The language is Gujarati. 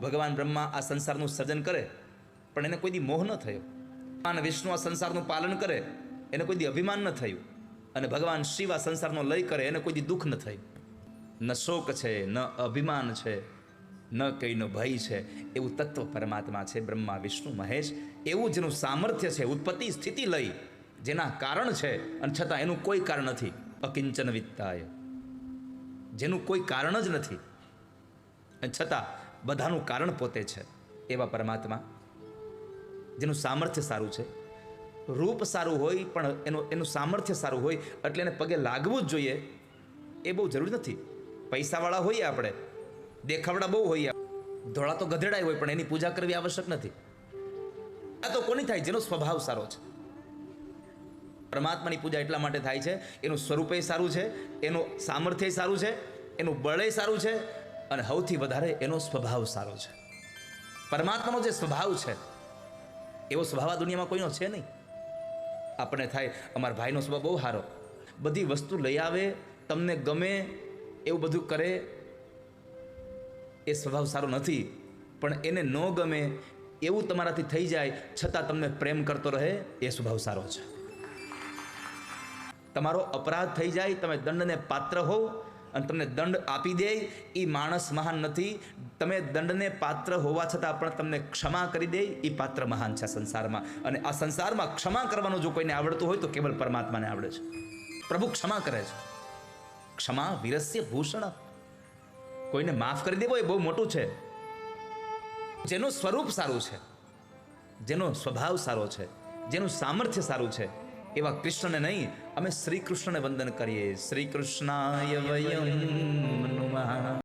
ભગવાન બ્રહ્મા આ સંસારનું સર્જન કરે, પણ એને કોઈ દી મોહ ન થયો. ભગવાન વિષ્ણુ આ સંસારનું પાલન કરે, એને કોઈ દી અભિમાન ન થયું. અને ભગવાન શિવ આ સંસારનો લય કરે, એને કોઈ દી દુઃખ ન થયું. ન શોક છે, ન અભિમાન છે, ન કઈનો ભય છે, એવું તત્વ પરમાત્મા છે, બ્રહ્મા, વિષ્ણુ, મહેશ, એવું જેનું સામર્થ્ય છે, ઉત્પત્તિ, સ્થિતિ લઈ, જેના કારણ છે, અને છતાં એનું કોઈ કારણ નથી. અકિંચન વિત્તાય. જેનું કોઈ કારણ જ નથી. અને છતાં બધાનું કારણ પોતે છે, એવા પરમાત્મા, જેનું સામર્થ્ય સારું છે. રૂપ સારું હોય, પણ એનું એનું સામર્થ્ય સારું હોય, એટલે એને પગે લાગવું જ જોઈએ, એ બહુ જરૂરી નથી. પૈસાવાળા હોઈએ આપણે, દેખાવડા બહુ હોઈએ ધોળા તો ગધેડાય હોય, પણ એની પૂજા કરવી આવશ્યક નથી. આ તો કોની થાય, જેનો સ્વભાવ સારો છે? પરમાત્માની પૂજા એટલા માટે થાય છે, એનું સ્વરૂપે સારું છે, એનું સામર્થ્ય સારું છે, એનું બળે સારું છે અને સૌથી વધારે એનો સ્વભાવ સારો છે. પરમાત્માનો જે સ્વભાવ છે, એવો સ્વભાવ આ દુનિયામાં કોઈનો છે નહીં. આપણે થાય, અમારા ભાઈનો સ્વભાવ બહુ સારો. બધી વસ્તુ લઈ આવે, તમને ગમે, એવું બધું કરે, એ સ્વભાવ સારો નથી. પણ એને ન ગમે, એવું તમારાથી થઈ જાય, છતાં તમને પ્રેમ કરતો રહે, એ સ્વભાવ સારો છે. તમારો અપરાધ થઈ જાય, તમે દંડને પાત્ર હોવ અને તમને દંડ આપી દે એ માણસ મહાન નથી. તમે દંડને પાત્ર હોવા છતાં પણ તમને ક્ષમા કરી દે એ પાત્ર મહાન છે સંસારમાં. અને આ સંસારમાં ક્ષમા કરવાનું જો કોઈને આવડતું હોય તો કેવલ પરમાત્માને આવડે છે. પ્રભુ ક્ષમા કરે છે. ક્ષમા વિરસ્ય ભૂષણ. કોઈને માફ કરી દેવો એ બહુ મોટું છે. જેનું સ્વરૂપ સારું છે, જેનો સ્વભાવ સારો છે, જેનું સામર્થ્ય સારું છે એવા કૃષ્ણને નહીં અમે શ્રી કૃષ્ણને વંદન કરીએ. શ્રી કૃષ્ણાય વયમ